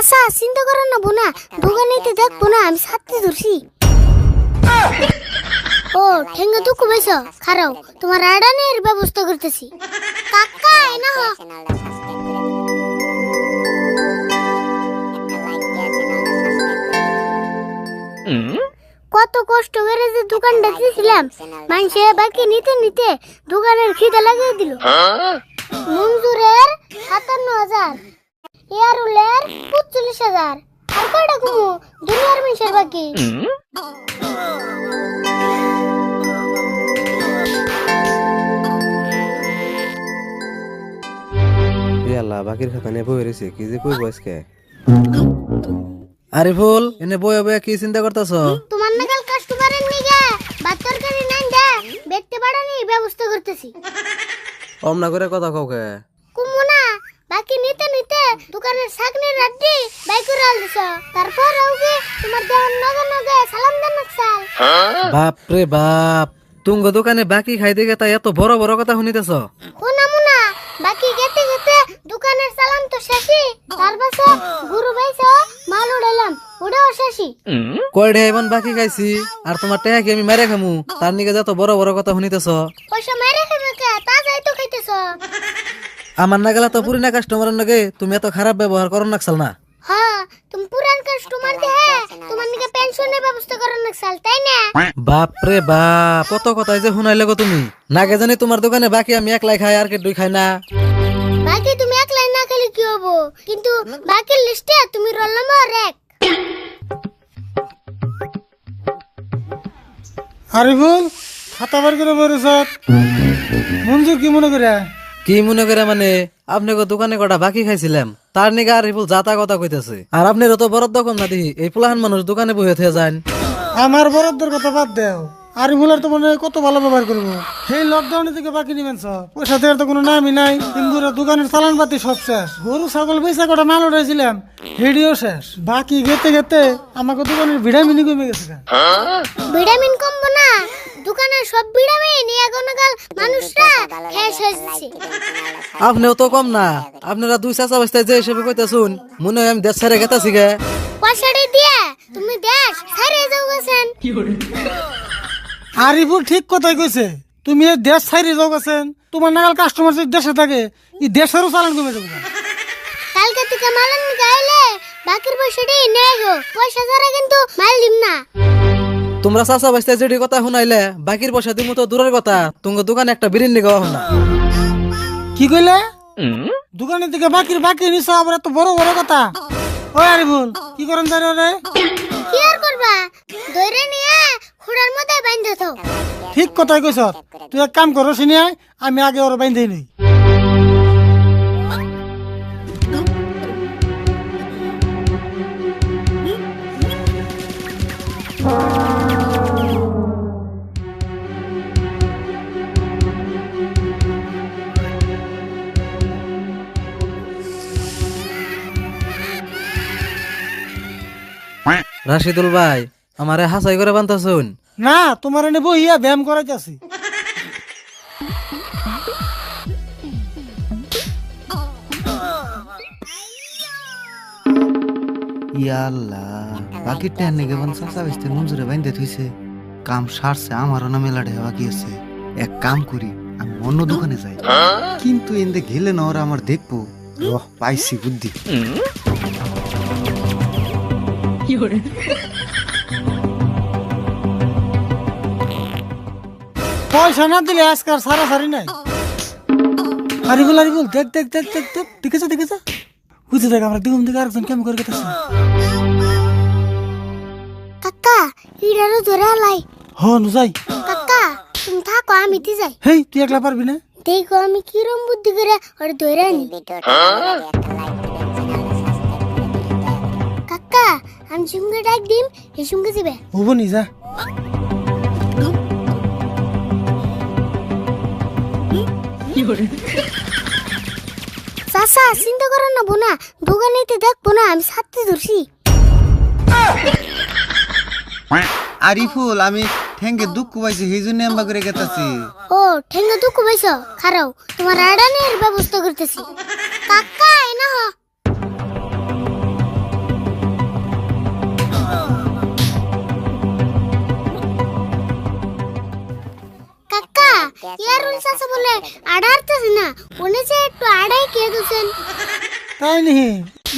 চাচা চিন্তা করেন না বোনা দোকানেতে দেখব না আমি সাথে ধরছি। ও ঠেঙ্গে তো কুবেছ খারাও তোমার আড়ানের ব্যবস্থা করতেছি। কাকা হ কত কষ্ট করে যে দোকানটা দিয়েছিলাম মানুষে বাকি নিতে নিতে দোকানের খিদে লাগিয়ে দিল। মঞ্জুরের সাতান্ন হাজার। এয়ারুলের পঁচল্লিশ হাজার। আর কয়টা কুমু? দুনিয়ার মানুষের বাকি। আল্লাহ বাকির খাতা নিয়ে বই রয়েছে কি যে কই বয়সকে আরে ফুল এনে বয়ে বয়ে কি চিন্তা করতেছ? তোমার নাগাল কাস্টমারের নিগে ভাত তরকারি নাই দে দেখতে পারানি ব্যবস্থা করতেছি। অমনা করে কথা কাউকে বাকি নিতে নিতে দোকানের সাগনের রাড্ডি বাই করে আলদিছ তারপর আউগে তোমার দেহন নগে নগে সালাম দেন নাকসাল বাপ রে বাপ তুঙ্গ দোকানে বাকি খাইতে গেতা এত বড় বড় কথা শুনিতেছ? কোনা মুনা বাকি গেতে গেতে দোকানের সালাম তো শেষই। তার পাশে গুরু বাইছ মাল উড়াইলাম ওটাও শেষই। কয় এমন বাকি খাইছি? আর তোমার টেহা কি আমি মেরে খামু? তার নিকে যত বড় বড় কথা শুনিতেছ? পয়সা মেরে খাবে কে? তা যাই তো খাইতেছ। আমার না গেলা তো পুরিনা কাস্টমারের নাকি তুমি এত খারাপ ব্যবহার করো নাকসাল না হ্যাঁ তুমি পুরান কাস্টমার দেহে তোমার নিকে পেনশনের ব্যবস্থা করার নাকসাল তাই না? বাপ রে বাপ কত কথাই যে শুনাইলে গো তুমি। নাগে জানি তোমার দোকানে বাকি আমি একলাই খাই আর কে দুই খাই না। বাকি তুমি এক লাইন না খেলে কি হব? কিন্তু বাকির লিস্টে তুমি রোল নম্বর এক। আরিফুল খাতা বার করে বলেছ মঞ্জুর কি মনে করে? কি মনে করে মানে? আপনি গো দোকানে কটা বাকি খাইছিলাম। তার নিগা আর রিপুল যাতা কথা কইতেছে। আর আপনি তো বরাদ্দ কম না দিহি এই পুলাহান মানুষ দোকানে বসে থেকে যান আমার বরাদ্দর কথা বাদ দেও। আরিফুল আর তো মনে হয় কত ভালো ব্যবহার করব। সেই লকডাউনে থেকে বাকি নিবেন সব। পয়সা দেওয়ার তো কোনো নামই নাই। কিন্তু দোকানের চালান পাতি সব শেষ। গরু ছাগল বেচা কটা মাল উঠাইছিলাম ভিডিও শেষ। বাকি গেতে গেতে আমাকে দোকানের ভিটামিনই কমে গেছে ভিটামিন কমবো না। দোকানের সব ভিটামিন মানুষরা হয়ে আপনিও তো কম না। আপনারা দুই চাচা বাস্তায় যে হিসেবে কইতেছুন মনে হয় আমি দেশ ছেড়ে গেতাছি গে। পয়সাটি দিয়ে তুমি দেশ ছাড়িয়ে যাও গেছেন। আরিফুল ঠিক কথাই কইছে তুমি এই দেশ ছাইরে যাও গেছেন। তোমার নাগাল কাস্টমার যদি দেশে থাকে এই দেশেরও চালান কমে যাবে। কালকে থেকে মালান গাইলে বাকির পয়সাটি নেই গো পয়সা ছাড়া কিন্তু মাল দিম না। তোমরা চাচা বাস্তায় যেটি কথা শুনাইলে বাকির পয়সা দিমু তো দূরের কথা। তুঙ্গ দোকানে একটা বিরিয়ানি খাওয়া না। কি কইলে? দোকানের দিকে বাকির বাকি নিছ আবার এত বড় বড় কথা। ওই আরিফুল কি করেন জানো রে? কি আর করবা? দৈরে নিয়ে খুঁড়ার মধ্যে বাইন্ধে থাও ঠিক কথাই কইছ। তুই এক কাম করো শুনি আয়, আমি আগে ওর বাইন্ধেই নই। রাশিদুল ভাই আমারে হাসাই করে বান্তাছুন। না তোমার এনে বইয়া ব্যায়াম করাইতেছি। ইয়াল্লাহ বাকি টেন নিগে বন চাচা বেসতে মঞ্জুরে বাইন্দে থইছে। কাম সারছে আমারও না মেলা ঢেয়া বাকি আছে। এক কাম করি আমি অন্য দোকানে যাই। কিন্তু এন্দে গেলে না ওরা আমার দেখব। রহ পাইছি বুদ্ধি। পয়সা না দিলে আজকাল সারা সারি নাই। আরিফুল আরিফুল দেখ দেখ দেখ দেখ দেখ দেখেছ দেখেছ? বুঝে দেখ আমরা দিগুম দিকে আরেকজন কেমন করে গেতেছে কাকা ইডারও ধরে লাই হ নু যাই। কাকা তুমি থাকো আমি তি যাই। হেই তুই একলা পারবি না? দেখো আমি কিরম বুদ্ধি করে ওর ধরে আনি সঙ্গে ডাক দিম এই সঙ্গে যাবে হব নি যা। চাচা চিন্তা করো না বোনা। দোকানেতে দেখব না আমি সাথে ধরছি। আরিফুল আমি ঠেঙ্গে দুঃখ পাইছি সেই জন্য এম্বা করে গেতাছি। ও ঠেঙ্গে তো পাইছ? খারাও তোমার আড়ানের ব্যবস্থা করতেছি। কাকা এনা হ দোকানে আড়ারতেছে না উনি যে একটু আড়াই কে দিয়েছেন তাই নি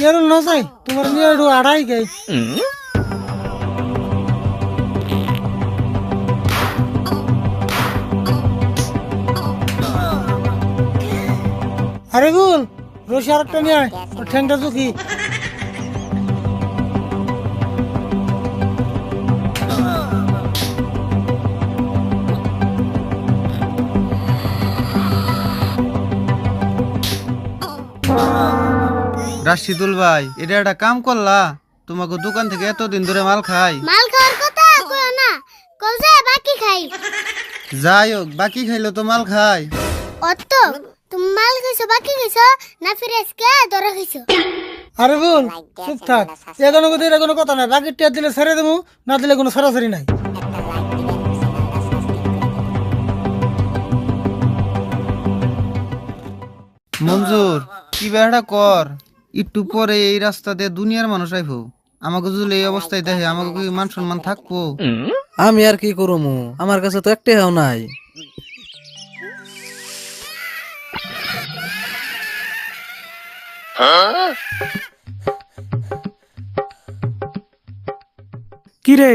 এর না যাই তোমার নিয়ে একটু আড়াই গাই আরে গুল, রশি আরেকটা নিয়ে আয়, ওর ঠ্যাংটা রাশিদুল ভাই এটা একটা কাম করলা? তোমাকে দোকান থেকে এতদিন ধরে মাল খাই। মাল খাওয়ার কথা কইও না কও যে বাকি খাই। যাই হোক বাকি খাইলো তো মাল খাই। অত তুমি মাল খাইছো বাকি খাইছো না ফিরে আজকে ধরে খাইছো। আরে গুল চুপ থাক। এখনও কথা এটা কোনো কথা নাই। বাকি টিয়া দিলে ছেড়ে দেবো না দিলে কোনো সরাসরি নাই। মঞ্জুর কি বেড়া কর? একটু পরে এই রাস্তা দিয়ে দুনিয়ার মানুষ আইবো। আমাকে যদি এই অবস্থায় দেখে আমাকে কি মান সম্মান থাকব? আমি আর কি করব আমার কাছে তো একটাও নাই। কিরে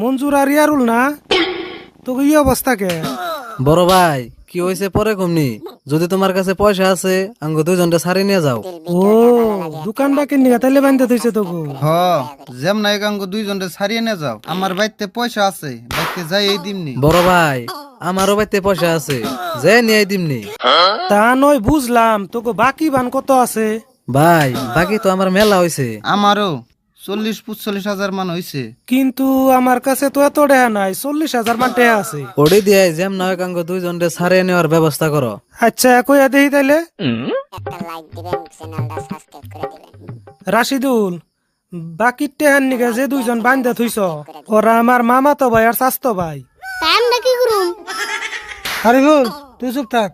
মঞ্জুর আর ইয়ারুল না? তোকে এই অবস্থা কে? বড় ভাই কি হয়েছে পরে কমনি? যদি তোমার কাছে পয়সা আছে আঙ্গ দুজনটা সারি নিয়ে যাও। ও দোকান বাকি নিয়ে তাইলে বান্ধে থইছে তোকে হ যেম না একাঙ্গ দুইজনটা ছাড়িয়ে নিয়ে যাও। আমার বাড়িতে পয়সা আছে বাইতে যাই এই দিমনি। বড় ভাই আমারও বাইতে পয়সা আছে যে নিয়ে দিমনি। তা নয় বুঝলাম। তোকে বাকি বান কত আছে? ভাই বাকি তো আমার মেলা হয়েছে আমারও। চল্লিশ পঁচল্লিশ হাজার মান হইছে। কিন্তু আমার কাছে তো এত টাকা নাই চল্লিশ হাজার মান টাকা আছে। ওডি দিয়ে যেম না কাঙ্গ দুইজনটা সারিয়ে নেওয়ার ব্যবস্থা করো। আচ্ছা কইয়া দেই তাইলে। রাশিদুল বাকি টেহার নিকে যে দুইজন বান্ধে থইছ ওরা আমার মামা তো ভাই আর স্বাস্থ্য ভাই। তাই আমরা কি করুম? আরে তুই চুপ থাক।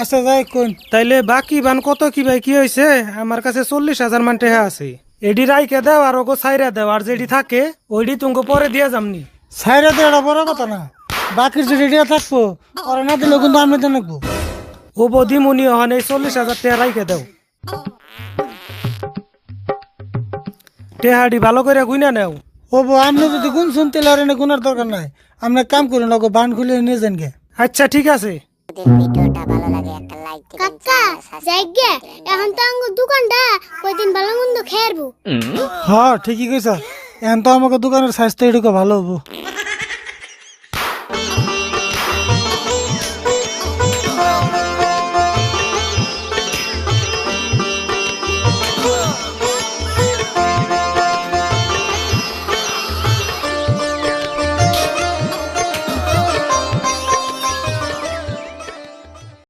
আচ্ছা যাই কোন তাইলে বাকি বান কত কি ভাই কি হয়েছে আমার কাছে চল্লিশ হাজার মান টাকা আছে। এডি রাইকে দেও আর ওগো সাইরা দেও আর যেডি থাকে ওইডি তুমি পরে দিয়া যামনি। সাইরা এটা বড় কথা না। বাকির যদি টিয়া থাকব ওরা না দিলে কিন্তু আমি তো নাকবো ও বদি মনি হন এই চল্লিশ হাজার টাকা রাইকে দেও। টেহাডি ভালো করে গুইনা নেও। ও বউ আপনি যদি গুণ শুনতে আর এনে গুণার দরকার নাই। আপনি কাম করুন ওকে বান খুলে নিয়ে যান গে। আচ্ছা ঠিক আছে। কাকা জায়গা এখন তো আঙ্গুর দোকানটা কয়দিন ভালো মন্দ খেয়ারবো? হ্যাঁ ঠিকই কইছ। এখন তো আমাকে দোকানের স্বাস্থ্য এটুকু ভালো হব।